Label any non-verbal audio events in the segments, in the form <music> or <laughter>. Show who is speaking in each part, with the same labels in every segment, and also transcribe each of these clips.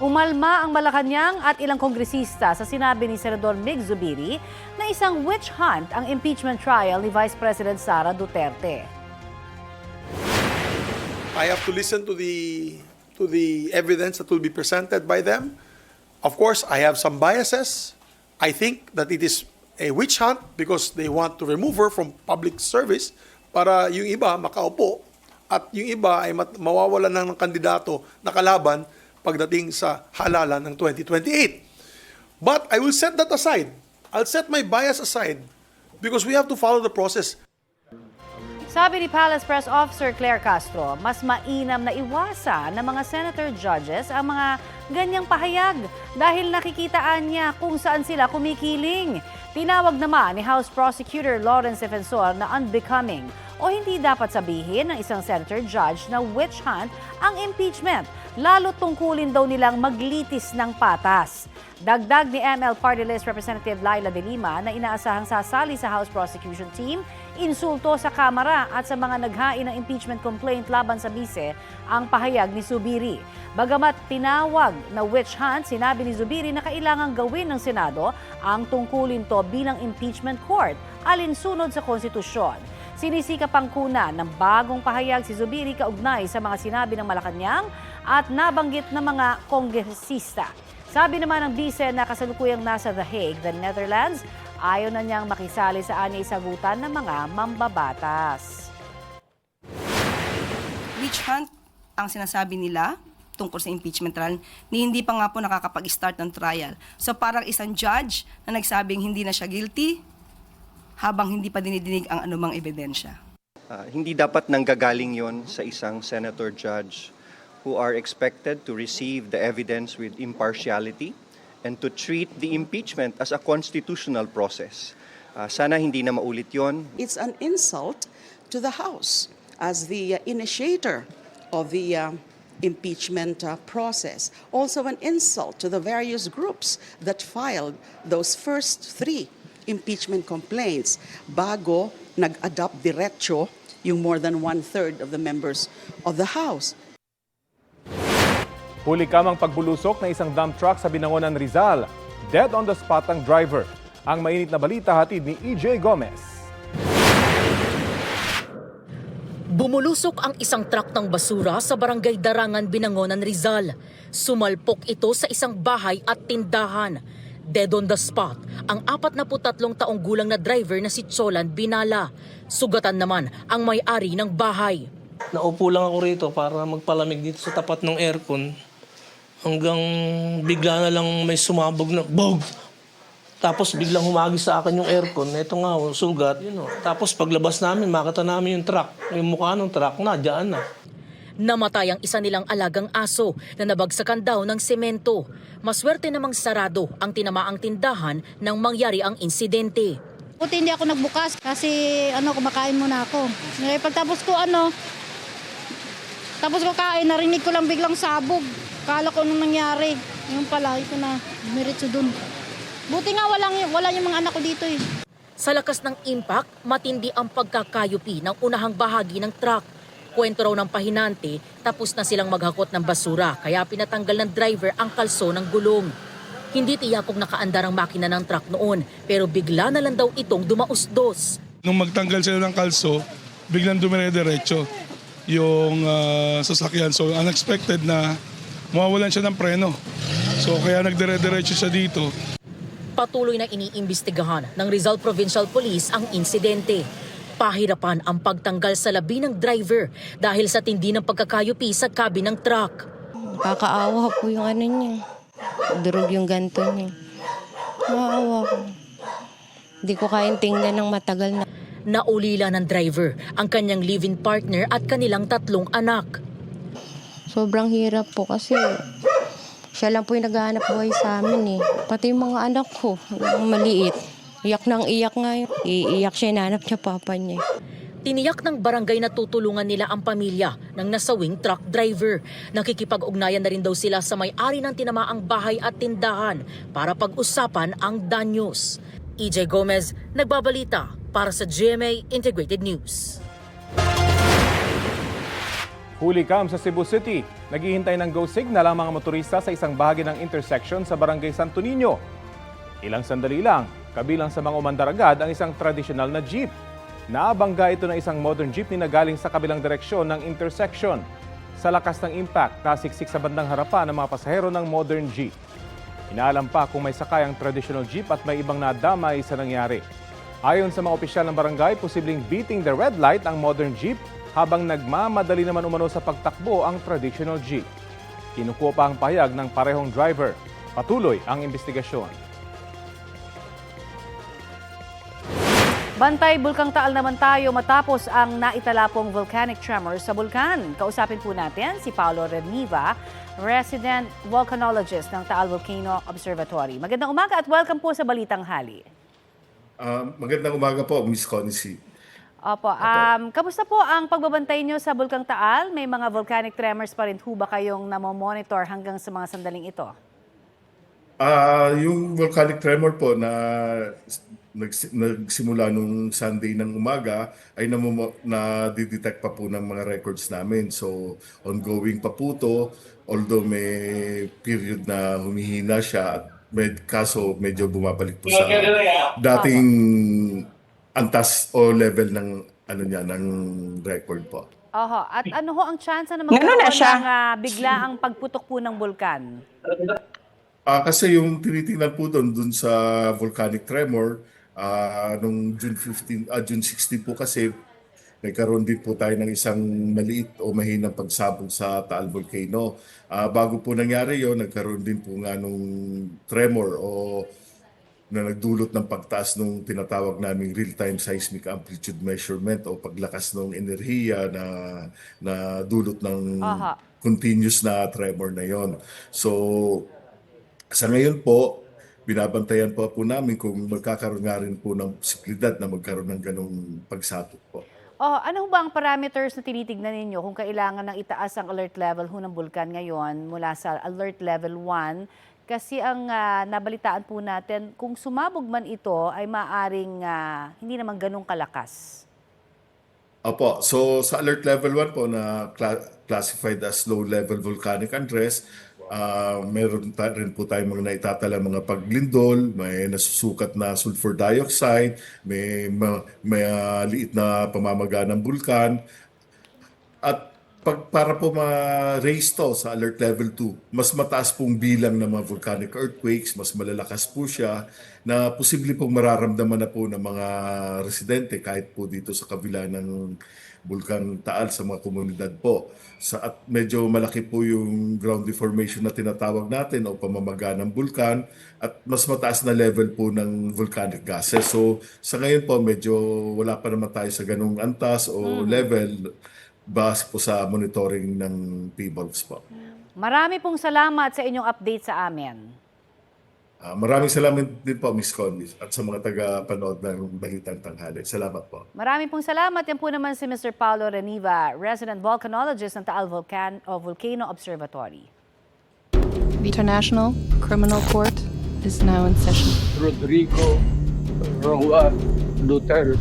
Speaker 1: Umalma ang Malacanang at ilang kongresista sa sinabi ni Senador Mig Zubiri na isang witch hunt ang impeachment trial ni Vice President Sara Duterte.
Speaker 2: I have to listen to the to the evidence that will be presented by them. Of course, I have some biases. I think that it is a witch hunt because they want to remove her from public service para yung iba makaupo at yung iba ay mawawalan ng kandidato na kalaban pagdating sa halalan ng 2028. But I will set that aside. I'll set my bias aside because we have to follow the process.
Speaker 1: Sabi ni Palace Press Officer Claire Castro, mas mainam na iwasan ng mga senator judges ang mga ganyang pahayag dahil nakikitaan niya kung saan sila kumikiling. Tinawag naman ni House Prosecutor Lawrence Defensor na unbecoming o hindi dapat sabihin ng isang senator judge na witch hunt ang impeachment, lalo tungkulin daw nilang maglitis ng patas. Dagdag ni ML Party List Representative Laila De Lima na inaasahang sasali sa House Prosecution Team, insulto sa Kamara at sa mga naghain ng impeachment complaint laban sa bise ang pahayag ni Zubiri. Bagamat tinawag na witch hunt, sinabi ni Zubiri na kailangang gawin ng Senado ang tungkulin to bilang impeachment court alinsunod sa konstitusyon. Sinisika pang kuna ng bagong pahayag si Zubiri kaugnay sa mga sinabi ng Malacanang at nabanggit ng mga kongresista. Sabi naman ng bise na kasalukuyang nasa The Hague, the Netherlands, ayaw na niyang makisali sa ani sagutan ng mga mambabatas.
Speaker 3: witch hunt ang sinasabi nila tungkol sa impeachment trial ni hindi pa nga po nakakapag-start ng trial. So parang isang judge na nagsabing hindi na siya guilty habang hindi pa dinidinig ang anumang ebidensya.
Speaker 4: Ah, hindi dapat nanggagaling yon sa isang senator judge who are expected to receive the evidence with impartiality and to treat the impeachment as a constitutional process. Ah, sana hindi na maulit yon.
Speaker 5: It's an insult to the House as the uh, initiator of the uh, impeachment uh, process. Also, an insult to the various groups that filed those first three impeachment complaints bago nag-adopt diretso yung more than one-third of the members of the House.
Speaker 6: Huli kamang pagbulusok ng isang dump truck sa Binangonan, Rizal. Dead on the spot ang driver. Ang mainit na balita hatid ni EJ Gomez.
Speaker 7: Bumulusok ang isang truck ng basura sa barangay Darangan, Binangonan, Rizal. Sumalpok ito sa isang bahay at tindahan. Dead on the spot, ang 43 taong gulang na driver na si Cholan Binala. Sugatan naman ang may-ari ng bahay.
Speaker 8: Naupo lang ako rito para magpalamig dito sa tapat ng aircon. Hanggang bigla na lang may sumabog na bog. Tapos biglang humagis sa akin yung aircon. Ito nga, oh, sugat. Yun, oh. Tapos paglabas namin, makita namin yung truck. Yung mukha ng truck na, dyan na.
Speaker 7: Namatay ang isa nilang alagang aso na nabagsakan daw ng semento. Maswerte namang sarado ang tinamaang tindahan nang mangyari ang insidente.
Speaker 9: Buti hindi ako nagbukas kasi ano kumakain muna ako. Ngayon pagtapos ko ano, tapos ko kain, narinig ko lang biglang sabog. Kala ko nung nangyari. Yung pala, ito na, dumiretso dun. Buti nga walang, wala yung mga anak ko dito eh.
Speaker 7: Sa lakas ng impact, matindi ang pagkakayupi ng unahang bahagi ng truck. Kwento raw ng pahinante, tapos na silang maghakot ng basura kaya pinatanggal ng driver ang kalso ng gulong. Hindi tiyak kung nakaandar ang makina ng truck noon pero bigla na lang daw itong dumausdos.
Speaker 10: Nung magtanggal sila ng kalso, biglang dumire-diretso yung ah, sasakyan. So unexpected na mawawalan siya ng preno. So kaya nagdire-diretso siya dito.
Speaker 7: Patuloy na iniimbestigahan ng Rizal Provincial Police ang insidente. Pahirapan ang pagtanggal sa labi ng driver dahil sa tindi ng pagkakayupi sa cabin ng truck.
Speaker 11: Kakaawa po yung ano niya. Durog yung ganto niya. Nakaawa ko. Hindi ko kayang tingnan ng matagal na.
Speaker 7: Naulila ng driver ang kanyang live-in partner at kanilang tatlong anak.
Speaker 11: Sobrang hirap po kasi siya lang po yung naghahanap buhay sa amin eh. Pati yung mga anak ko, maliit. Iyak nang iyak nga yun. Iiyak siya, nanap niya papa niya.
Speaker 7: Tiniyak ng barangay na tutulungan nila ang pamilya ng nasawing truck driver. Nakikipag-ugnayan na rin daw sila sa may-ari ng tinamaang bahay at tindahan para pag-usapan ang danyos. EJ Gomez, nagbabalita para sa GMA Integrated News.
Speaker 6: Huli kam sa Cebu City. Naghihintay ng go signal ang mga motorista sa isang bahagi ng intersection sa Barangay Santo Niño. Ilang sandali lang, kabilang sa mga umandar agad ang isang tradisyonal na jeep. Naabangga ito ng isang modern jeepney na galing sa kabilang direksyon ng intersection. Sa lakas ng impact, nasiksik sa bandang harapan ng mga pasahero ng modern jeep. Inaalam pa kung may sakay ang traditional jeep at may ibang nadamay sa nangyari. Ayon sa mga opisyal ng barangay, posibleng beating the red light ang modern jeep habang nagmamadali naman umano sa pagtakbo ang traditional jeep. Kinukuha pa ang pahayag ng parehong driver. Patuloy ang investigasyon.
Speaker 1: Bantay Bulkang Taal naman tayo matapos ang naitalapong volcanic tremor sa bulkan. Kausapin po natin si Paolo Reniva, resident volcanologist ng Taal Volcano Observatory. Magandang umaga at welcome po sa Balitang Hali.
Speaker 12: Ah, magandang umaga po, Miss Connie
Speaker 1: Opo, um, kamusta po ang pagbabantay nyo sa Bulkang Taal? May mga volcanic tremors pa rin ho ba kayong namomonitor hanggang sa mga sandaling ito?
Speaker 12: Ah, yung volcanic tremor po na nags- nagsimula nung Sunday ng umaga ay namomo- na-detect pa po ng mga records namin. So, ongoing pa po to, although may period na humihina siya at med, kaso medyo bumabalik po sa dating antas o level ng ano niya ng record po.
Speaker 1: Oho, at ano ho ang chance na
Speaker 3: Ganun na
Speaker 1: magkaroon
Speaker 3: siya.
Speaker 1: ng ah, biglaang pagputok po ng bulkan?
Speaker 12: Ah, kasi yung tinitingnan po doon doon sa volcanic tremor ah nung June 15 ah, June 16 po kasi nagkaroon din po tayo ng isang maliit o mahinang pagsabog sa Taal Volcano. Ah, bago po nangyari 'yon, nagkaroon din po nga nung tremor o na nagdulot ng pagtaas ng tinatawag naming real-time seismic amplitude measurement o paglakas ng enerhiya na na dulot ng
Speaker 1: Aha.
Speaker 12: continuous na tremor na yon. So sa ngayon po, binabantayan po po namin kung magkakaroon nga rin po ng posibilidad na magkaroon ng ganong pagsapot po.
Speaker 1: Oh, ano ba ang parameters na tinitignan ninyo kung kailangan ng itaas ang alert level ho ng bulkan ngayon mula sa alert level 1? Kasi ang ah, nabalitaan po natin, kung sumabog man ito ay maaring ah, hindi naman ganun kalakas.
Speaker 12: Opo, so sa alert level 1 po na cla- classified as low level volcanic undress, ah meron ta- rin po tayong mga naitatala mga paglindol, may nasusukat na sulfur dioxide, may, ma- may ah, liit na pamamaga ng bulkan, At pag, para po ma-raise to sa alert level 2, mas mataas pong bilang ng mga volcanic earthquakes, mas malalakas po siya, na posible pong mararamdaman na po ng mga residente kahit po dito sa kabila ng Bulkang Taal sa mga komunidad po. Sa, at medyo malaki po yung ground deformation na tinatawag natin o pamamaga ng bulkan at mas mataas na level po ng volcanic gases. So sa ngayon po medyo wala pa naman tayo sa ganung antas o level base po sa monitoring ng PBOLS po.
Speaker 1: Marami pong salamat sa inyong update sa amin.
Speaker 12: Ah, maraming salamat din po, Miss Connie, at sa mga taga-panood ng Balitang Tanghali. Salamat po.
Speaker 1: Maraming pong salamat. Yan po naman si Mr. Paulo Reniva, resident volcanologist ng Taal Volcan o Volcano Observatory.
Speaker 13: The International Criminal Court is now in session.
Speaker 14: Rodrigo Roa Duterte.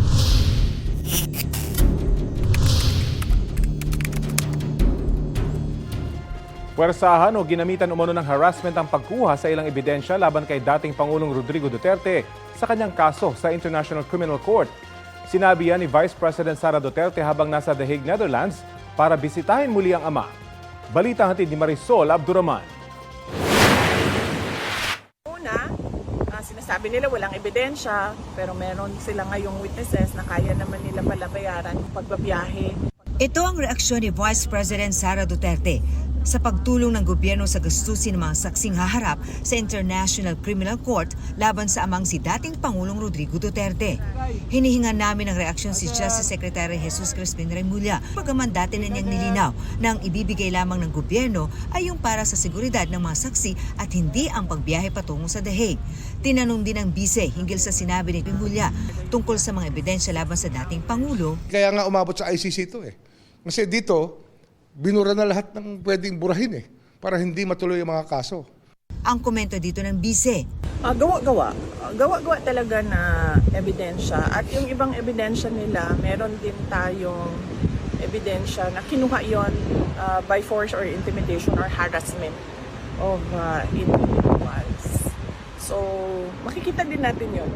Speaker 6: Pwersahan o ginamitan umano ng harassment ang pagkuha sa ilang ebidensya laban kay dating Pangulong Rodrigo Duterte sa kanyang kaso sa International Criminal Court. Sinabi yan ni Vice President Sara Duterte habang nasa The Hague, Netherlands para bisitahin muli ang ama. Balita hatid ni Marisol Abduraman.
Speaker 15: Una, ah, sinasabi nila walang ebidensya, pero meron sila ngayong witnesses na kaya naman nila pala bayaran yung pagbabiyahe.
Speaker 16: Ito ang reaksyon ni Vice President Sara Duterte sa pagtulong ng gobyerno sa gastusin ng mga saksing haharap sa International Criminal Court laban sa amang si dating Pangulong Rodrigo Duterte. Hinihingan namin ang reaksyon si Justice Secretary Jesus Crispin Remulla pagaman dati na niyang nilinaw na ang ibibigay lamang ng gobyerno ay yung para sa seguridad ng mga saksi at hindi ang pagbiyahe patungo sa The Hague. Tinanong din ng bise hinggil sa sinabi ni Remulla tungkol sa mga ebidensya laban sa dating Pangulo
Speaker 17: Kaya nga umabot sa ICC ito eh. Kasi dito, binura na lahat ng pwedeng burahin eh para hindi matuloy ang mga kaso.
Speaker 16: Ang komento dito ng bise.
Speaker 15: Ah, gawa-gawa. Ah, gawa-gawa talaga na ebidensya. At yung ibang ebidensya nila, meron din tayong ebidensya na kinuha yon uh, by force or intimidation or harassment of uh, individuals. So, makikita din natin yun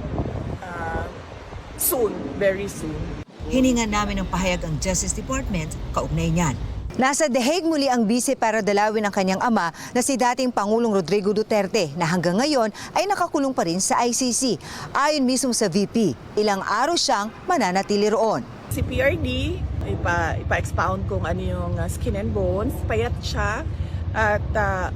Speaker 15: uh, soon, very soon.
Speaker 16: Hiningan namin ng pahayag ang Justice Department kaugnay niyan. Nasa The Hague muli ang bise para dalawin ang kanyang ama na si dating Pangulong Rodrigo Duterte na hanggang ngayon ay nakakulong pa rin sa ICC. Ayon mismo sa VP, ilang araw siyang mananatili roon.
Speaker 15: Si PRD, ipa, ipa-expound kung ano yung uh, skin and bones. Payat siya at uh,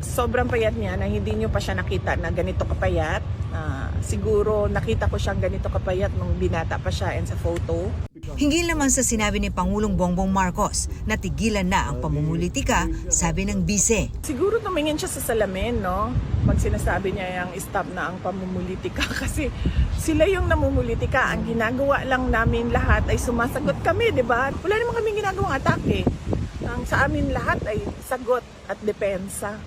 Speaker 15: sobrang payat niya na hindi niyo pa siya nakita na ganito kapayat. Uh, siguro nakita ko siyang ganito kapayat nung binata pa siya and sa photo.
Speaker 16: Hinggil naman sa sinabi ni Pangulong Bongbong Marcos na tigilan na ang pamumulitika, sabi ng bise.
Speaker 15: Siguro tumingin siya sa salamin, no? Pag sinasabi niya yung stop na ang pamumulitika <laughs> kasi sila yung namumulitika. Ang ginagawa lang namin lahat ay sumasagot kami, di ba? Wala naman kaming ginagawang atake. Ang sa amin lahat ay sagot at depensa.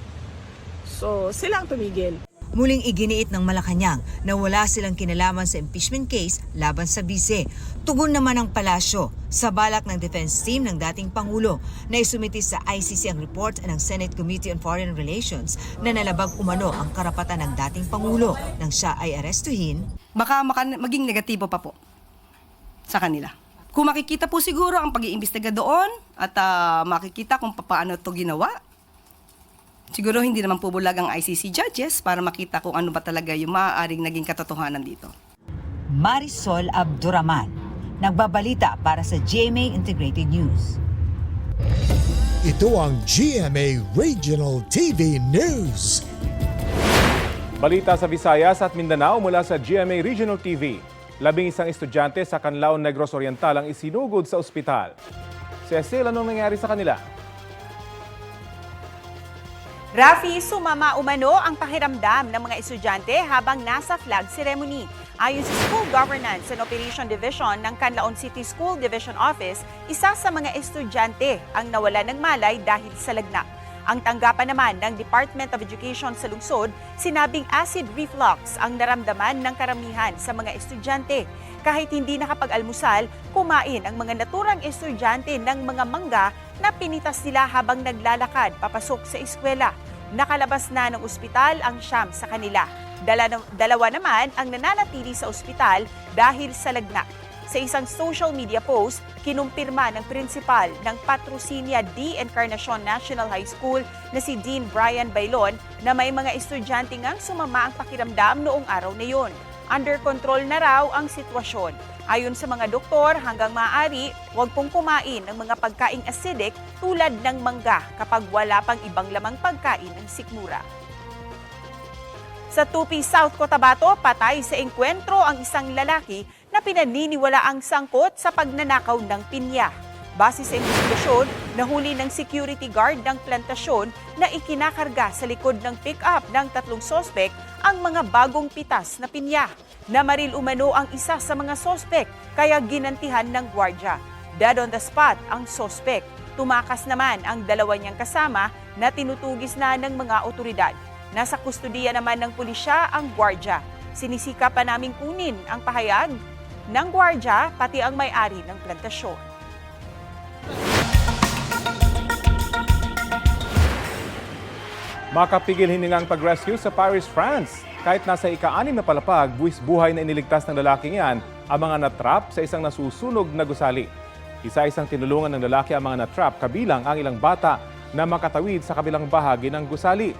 Speaker 15: So, sila ang tumigil.
Speaker 16: Muling iginiit ng Malacanang na wala silang kinalaman sa impeachment case laban sa bise. Tugon naman ng palasyo sa balak ng defense team ng dating Pangulo na isumiti sa ICC ang report ng Senate Committee on Foreign Relations na nalabag umano ang karapatan ng dating Pangulo nang siya ay arestuhin.
Speaker 3: Baka maka- maging negatibo pa po sa kanila. Kung makikita po siguro ang pag-iimbestiga doon at ah, makikita kung paano to ginawa, siguro hindi naman po bulag ang ICC judges para makita kung ano ba talaga yung maaaring naging katotohanan dito.
Speaker 16: Marisol Abduraman, nagbabalita para sa GMA Integrated News.
Speaker 18: Ito ang GMA Regional TV News.
Speaker 6: Balita sa Visayas at Mindanao mula sa GMA Regional TV. Labing isang estudyante sa Canlaon Negros Oriental ang isinugod sa ospital. Cecil, anong nangyari sa kanila?
Speaker 19: Rafi, sumama umano ang pakiramdam ng mga estudyante habang nasa flag ceremony. Ayon sa School Governance and Operation Division ng Canlaon City School Division Office, isa sa mga estudyante ang nawala ng malay dahil sa lagna. Ang tanggapan naman ng Department of Education sa lungsod, sinabing acid reflux ang naramdaman ng karamihan sa mga estudyante. Kahit hindi nakapag-almusal, kumain ang mga naturang estudyante ng mga mangga na pinitas nila habang naglalakad papasok sa eskwela. Nakalabas na ng ospital ang siyam sa kanila. Dala, dalawa naman ang nananatili sa ospital dahil sa lagna. Sa isang social media post, kinumpirma ng principal ng Patrocinia D. Encarnacion National High School na si Dean Brian Bailon na may mga estudyante ngang sumama ang pakiramdam noong araw na yon. Under control na raw ang sitwasyon. Ayon sa mga doktor, hanggang maaari, huwag pong kumain ng mga pagkaing acidic tulad ng mangga kapag wala pang ibang lamang pagkain ng sikmura. Sa Tupi, South Cotabato, patay sa engkwentro ang isang lalaki na pinaniniwala ang sangkot sa pagnanakaw ng pinya. Base sa investigasyon, nahuli ng security guard ng plantasyon na ikinakarga sa likod ng pick-up ng tatlong sospek ang mga bagong pitas na pinya. Namaril umano ang isa sa mga sospek kaya ginantihan ng gwardya. Dead on the spot ang sospek. Tumakas naman ang dalawa niyang kasama na tinutugis na ng mga otoridad. Nasa kustudiya naman ng pulisya ang gwardya. Sinisika pa naming kunin ang pahayag ng gwardya pati ang may-ari ng plantasyon.
Speaker 6: Makapigil hiningang pag-rescue sa Paris, France. Kahit nasa ika-anim na palapag, buwis buhay na iniligtas ng lalaking yan ang mga natrap sa isang nasusunog na gusali. Isa-isang tinulungan ng lalaki ang mga natrap kabilang ang ilang bata na makatawid sa kabilang bahagi ng gusali.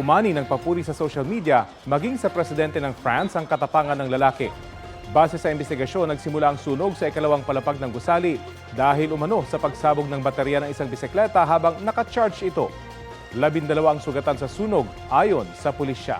Speaker 6: Umani ng papuri sa social media, maging sa presidente ng France ang katapangan ng lalaki. Base sa investigasyon, nagsimula ang sunog sa ikalawang palapag ng gusali dahil umano sa pagsabog ng baterya ng isang bisikleta habang nakacharge ito. Labindalawa ang sugatan sa sunog ayon sa pulisya.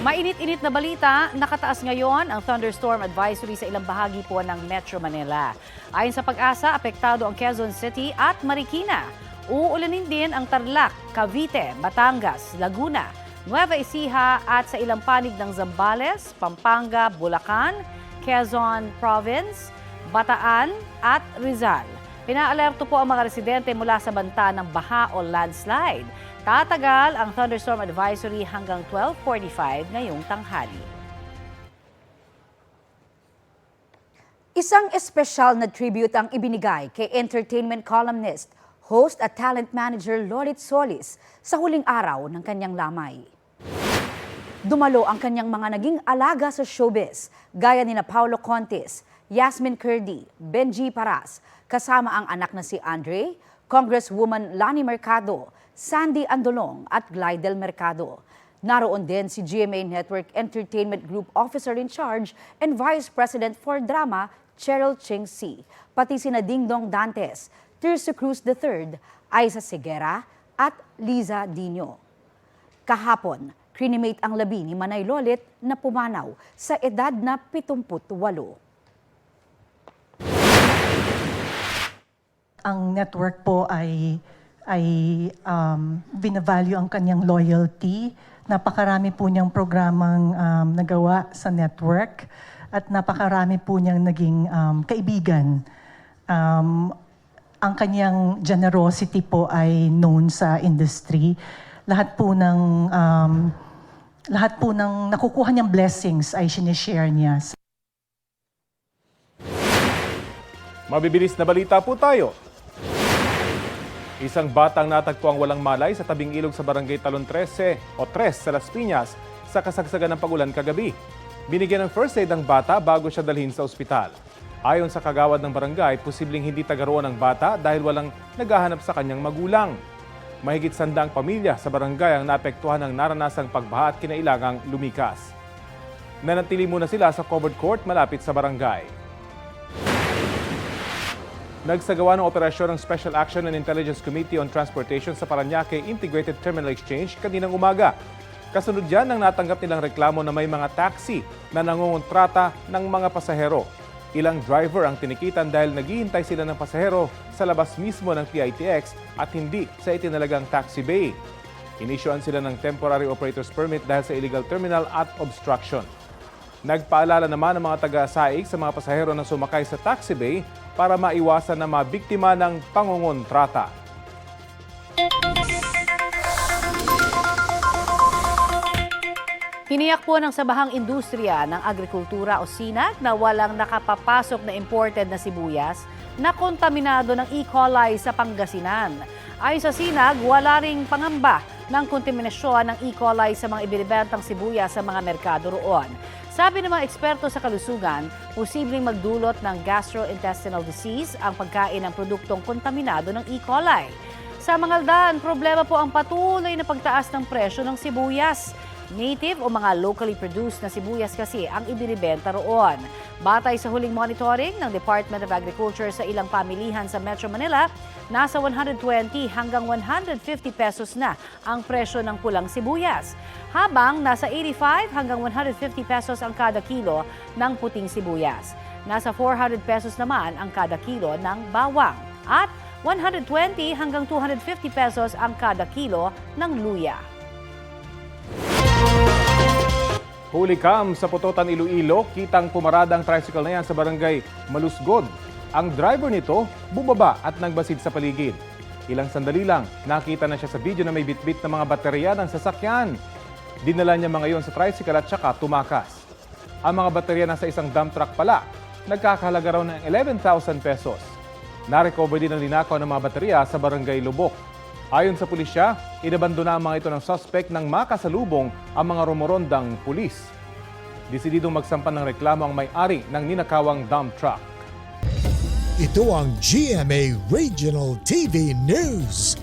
Speaker 1: Mainit-init na balita, nakataas ngayon ang thunderstorm advisory sa ilang bahagi po ng Metro Manila. Ayon sa pag-asa, apektado ang Quezon City at Marikina. Uulanin din ang Tarlac, Cavite, Batangas, Laguna, Nueva Ecija at sa ilang panig ng Zambales, Pampanga, Bulacan, Quezon Province, Bataan at Rizal. Pinaalerto po ang mga residente mula sa banta ng baha o landslide. Tatagal ang thunderstorm advisory hanggang 12.45 ngayong tanghali. Isang espesyal na tribute ang ibinigay kay entertainment columnist, host at talent manager Lolit Solis sa huling araw ng kanyang lamay. Dumalo ang kanyang mga naging alaga sa showbiz, gaya ni na Paulo Contes, Yasmin Curdy, Benji Paras, kasama ang anak na si Andre, Congresswoman Lani Mercado, Sandy Andolong at Glidel Mercado. Naroon din si GMA Network Entertainment Group Officer in Charge and Vice President for Drama, Cheryl Ching Si, pati sina Dingdong Dantes, Tirso Cruz III, Aiza Segura at Liza Dino. Kahapon, crinimate ang labi ni Manay Lolit na pumanaw sa edad na 78.
Speaker 20: ang network po ay ay um, binavalue ang kanyang loyalty. Napakarami po niyang programang um, nagawa sa network at napakarami po niyang naging um, kaibigan. Um, ang kanyang generosity po ay known sa industry. Lahat po ng um, lahat po ng nakukuha niyang blessings ay sinishare niya
Speaker 6: Mabibilis na balita po tayo. Isang batang natagpo ang walang malay sa tabing ilog sa barangay Talon 13 o 3 sa Las Piñas sa kasagsagan ng pagulan kagabi. Binigyan ng first aid ang bata bago siya dalhin sa ospital. Ayon sa kagawad ng barangay, posibleng hindi tagaroon ang bata dahil walang naghahanap sa kanyang magulang. Mahigit sandang pamilya sa barangay ang naapektuhan ng naranasang pagbaha at kinailangang lumikas. Nanatili muna sila sa covered court malapit sa barangay. Nagsagawa ng operasyon ng Special Action and Intelligence Committee on Transportation sa Paranaque Integrated Terminal Exchange kaninang umaga. Kasunod yan nang natanggap nilang reklamo na may mga taxi na nangungontrata ng mga pasahero. Ilang driver ang tinikitan dahil naghihintay sila ng pasahero sa labas mismo ng PITX at hindi sa itinalagang taxi bay. Inisyuan sila ng temporary operator's permit dahil sa illegal terminal at obstruction. Nagpaalala naman ang mga taga-saig sa mga pasahero na sumakay sa taxi bay para maiwasan na mabiktima ng pangungontrata.
Speaker 1: Tiniyak po ng Sabahang Industriya ng Agrikultura o SINAG na walang nakapapasok na imported na sibuyas na kontaminado ng E. coli sa Pangasinan. Ayon sa SINAG, wala ring pangamba ng kontaminasyon ng E. coli sa mga ibinibentang sibuyas sa mga merkado roon. Sabi ng mga eksperto sa kalusugan, posibleng magdulot ng gastrointestinal disease ang pagkain ng produktong kontaminado ng E. coli. Sa Mangaldan, problema po ang patuloy na pagtaas ng presyo ng sibuyas. Native o mga locally produced na sibuyas kasi ang ibinibenta roon. Batay sa huling monitoring ng Department of Agriculture sa ilang pamilihan sa Metro Manila, nasa 120 hanggang 150 pesos na ang presyo ng pulang sibuyas. Habang nasa 85 hanggang 150 pesos ang kada kilo ng puting sibuyas. Nasa 400 pesos naman ang kada kilo ng bawang. At 120 hanggang 250 pesos ang kada kilo ng luya.
Speaker 6: Huli kam sa Putotan, Iloilo, kitang pumarada ang tricycle na yan sa barangay Malusgod. Ang driver nito bumaba at nagbasid sa paligid. Ilang sandali lang, nakita na siya sa video na may bitbit na mga baterya ng sasakyan. Dinala niya mga yon sa tricycle at saka tumakas. Ang mga baterya nasa isang dump truck pala, nagkakahalaga raw ng 11,000 pesos. Narecover din ang linakaw ng mga baterya sa barangay Lubok. Ayon sa pulisya, inabandona ang mga ito ng suspect nang makasalubong ang mga rumorondang pulis. Desididong magsampan ng reklamo ang may-ari ng ninakawang dump truck.
Speaker 18: Ito ang GMA Regional TV News.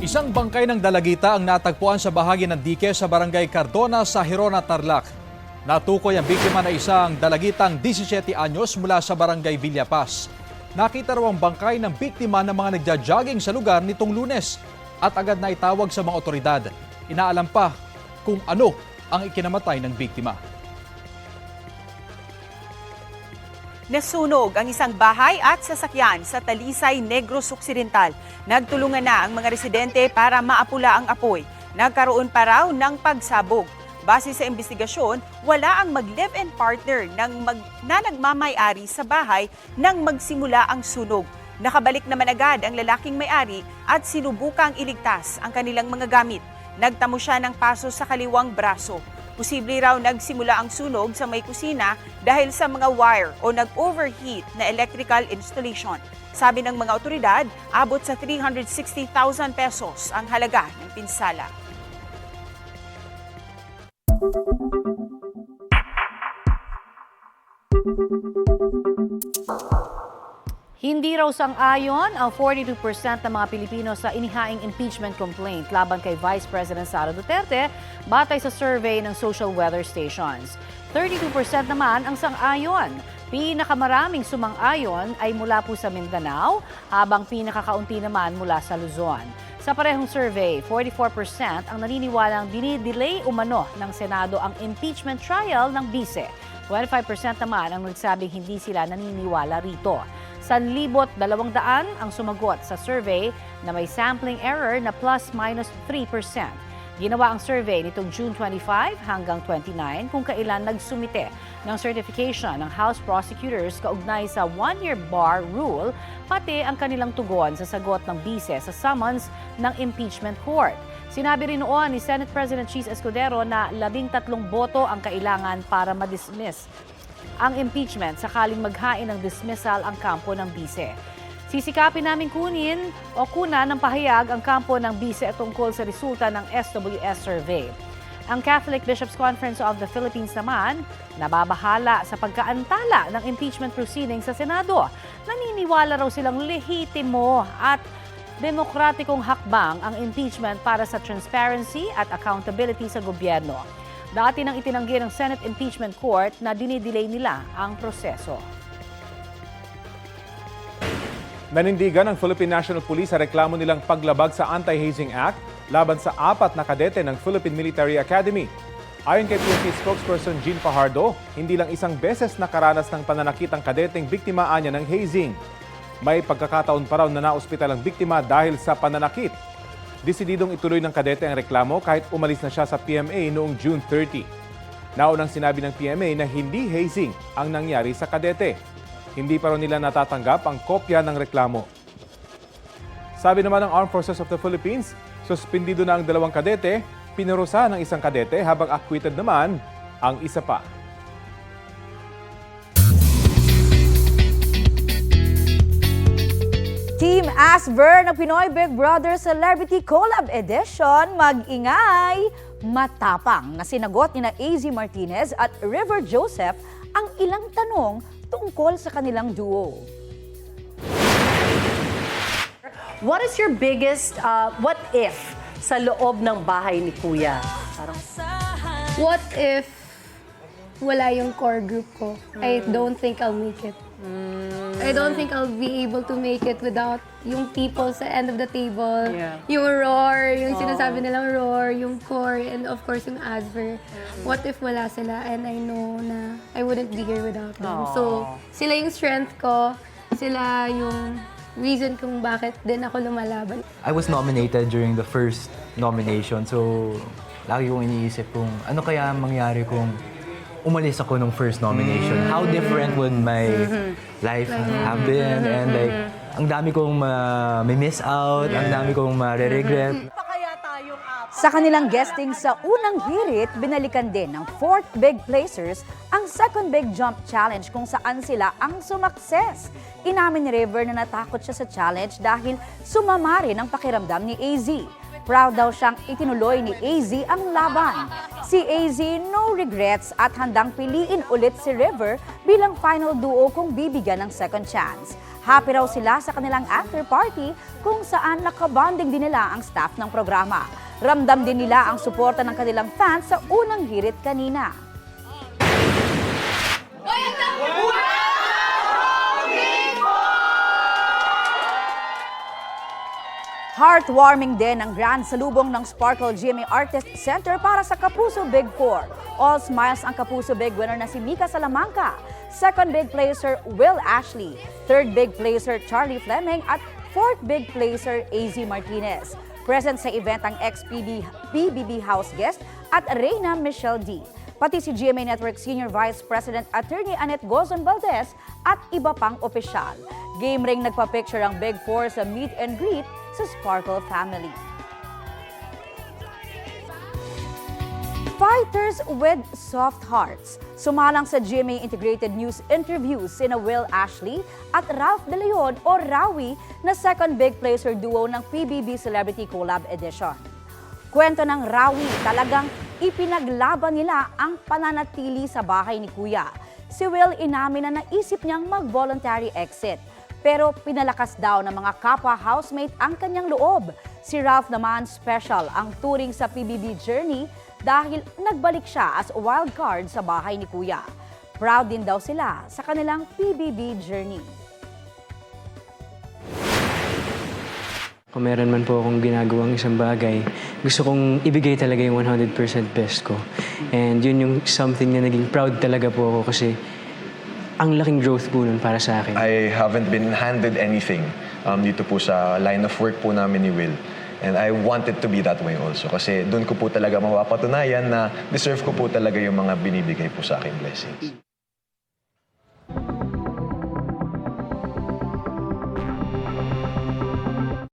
Speaker 21: Isang bangkay ng dalagita ang natagpuan sa bahagi ng dike sa barangay Cardona sa Hirona, Tarlac. Natukoy ang biktima na isang dalagitang 17 anyos mula sa barangay Villapaz. Nakita raw ang bangkay ng biktima ng mga nagja-jogging sa lugar nitong lunes at agad na itawag sa mga otoridad. Inaalam pa kung ano ang ikinamatay ng biktima.
Speaker 19: Nasunog ang isang bahay at sasakyan sa Talisay, Negros Occidental. Nagtulungan na ang mga residente para maapula ang apoy. Nagkaroon pa raw ng pagsabog. Base sa investigasyon, wala ang mag-live-in partner ng mag, na nagmamay-ari sa bahay nang magsimula ang sunog. Nakabalik naman agad ang lalaking may-ari at sinubukang iligtas ang kanilang mga gamit. Nagtamo siya ng paso sa kaliwang braso. Posible raw nagsimula ang sunog sa may kusina dahil sa mga wire o nag-overheat na electrical installation. Sabi ng mga otoridad, abot sa 360,000 pesos ang halaga ng pinsala.
Speaker 1: Hindi raw sang-ayon ang 42% ng mga Pilipino sa inihaing impeachment complaint laban kay Vice President Sara Duterte batay sa survey ng social weather stations. 32% naman ang sang-ayon. Pinakamaraming sumang-ayon ay mula po sa Mindanao, habang pinakakaunti naman mula sa Luzon. Sa parehong survey, 44% ang naniniwalang dinidelay umano ng Senado ang impeachment trial ng bise. 25% naman ang nagsabing hindi sila naniniwala rito. Sa libot 200 ang sumagot sa survey na may sampling error na plus minus 3%. Ginawa ang survey nitong June 25 hanggang 29 kung kailan nagsumite ng certification ng House prosecutors kaugnay sa one-year bar rule pati ang kanilang tugon sa sagot ng bise sa summons ng impeachment court. Sinabi rin noon ni Senate President Cheese Escudero na labing tatlong boto ang kailangan para madismiss ang impeachment sakaling maghain ng dismissal ang kampo ng bise. Sisikapin namin kunin o kuna ng pahayag ang kampo ng bise tungkol sa resulta ng SWS survey. Ang Catholic Bishops' Conference of the Philippines naman, nababahala sa pagkaantala ng impeachment proceedings sa Senado. Naniniwala raw silang lehitimo at demokratikong hakbang ang impeachment para sa transparency at accountability sa gobyerno. Dati nang itinanggi ng Senate Impeachment Court na dinidelay nila ang proseso.
Speaker 6: Nanindigan ng Philippine National Police sa reklamo nilang paglabag sa Anti-Hazing Act laban sa apat na kadete ng Philippine Military Academy. Ayon kay PNP spokesperson Jean Fajardo, hindi lang isang beses nakaranas ng pananakit ang kadeteng biktima anya ng hazing. May pagkakataon pa raw na naospital ang biktima dahil sa pananakit. Desididong ituloy ng kadete ang reklamo kahit umalis na siya sa PMA noong June 30. Naunang sinabi ng PMA na hindi hazing ang nangyari sa kadete. Hindi pa raw nila natatanggap ang kopya ng reklamo. Sabi naman ng Armed Forces of the Philippines, suspindido na ang dalawang kadete, pinurusa ng isang kadete habang acquitted naman ang isa pa.
Speaker 22: Team Asber ng Pinoy Big Brother Celebrity Collab Edition, mag-ingay, matapang na sinagot ni na AZ Martinez at River Joseph ang ilang tanong tungkol sa kanilang duo.
Speaker 23: What is your biggest uh, what if sa loob ng bahay ni Kuya? Parang
Speaker 24: What if wala yung core group ko? I don't think I'll make it. I don't think I'll be able to make it without yung people sa end of the table.
Speaker 23: Yeah.
Speaker 24: Yung roar, yung sinasabi nilang roar, yung core, and of course yung Asver. What if wala sila and I know na I wouldn't be here without them. So, sila yung strength ko, sila yung reason kung bakit din ako lumalaban.
Speaker 25: I was nominated during the first nomination. So, lagi kong iniisip kung ano kaya mangyari kung umalis ako nung first nomination. How different would my
Speaker 23: Mhm.
Speaker 25: life have been? And like, ang dami kong ma- may miss out, ang dami kong ma-regret.
Speaker 22: Sa kanilang guesting sa unang hirit, binalikan din ng fourth big placers ang second big jump challenge kung saan sila ang sumakses. Inamin ni River na natakot siya sa challenge dahil sumama rin ang pakiramdam ni AZ. Proud daw siyang itinuloy ni AZ ang laban. Si AZ no regrets at handang piliin ulit si River bilang final duo kung bibigyan ng second chance. Happy raw sila sa kanilang after party kung saan nakabanding din nila ang staff ng programa. Ramdam din nila ang suporta ng kanilang fans sa unang hirit kanina. Heartwarming din ang grand salubong ng Sparkle GMA Artist Center para sa Kapuso Big Four. All smiles ang Kapuso Big winner na si Mika Salamanca. Second big placer, Will Ashley. Third big placer, Charlie Fleming. At fourth big placer, AZ Martinez. Present sa event ang ex-PB PBB House guest at Reyna Michelle D. Pati si GMA Network Senior Vice President Attorney Annette Gozon Valdez at iba pang opisyal. Game ring nagpa-picture ang Big Four sa meet and greet sa Sparkle family. Fighters with soft hearts. Sumalang sa GMA Integrated News interviews sina Will Ashley at Ralph De Leon o Rawi na second big placer duo ng PBB Celebrity Collab Edition. Kwento ng Rawi, talagang ipinaglaban nila ang pananatili sa bahay ni Kuya. Si Will inamin na naisip niyang mag-voluntary exit. Pero pinalakas daw ng mga kapwa housemate ang kanyang loob. Si Ralph naman special ang touring sa PBB journey dahil nagbalik siya as wild card sa bahay ni Kuya. Proud din daw sila sa kanilang PBB journey.
Speaker 26: Kung meron man po akong ginagawang isang bagay, gusto kong ibigay talaga yung 100% best ko. And yun yung something na naging proud talaga po ako kasi ang laking growth po nun para sa akin.
Speaker 27: I haven't been handed anything um, dito po sa line of work po namin ni Will. And I want it to be that way also. Kasi doon ko po talaga mapapatunayan na deserve ko po talaga yung mga binibigay po sa akin blessings.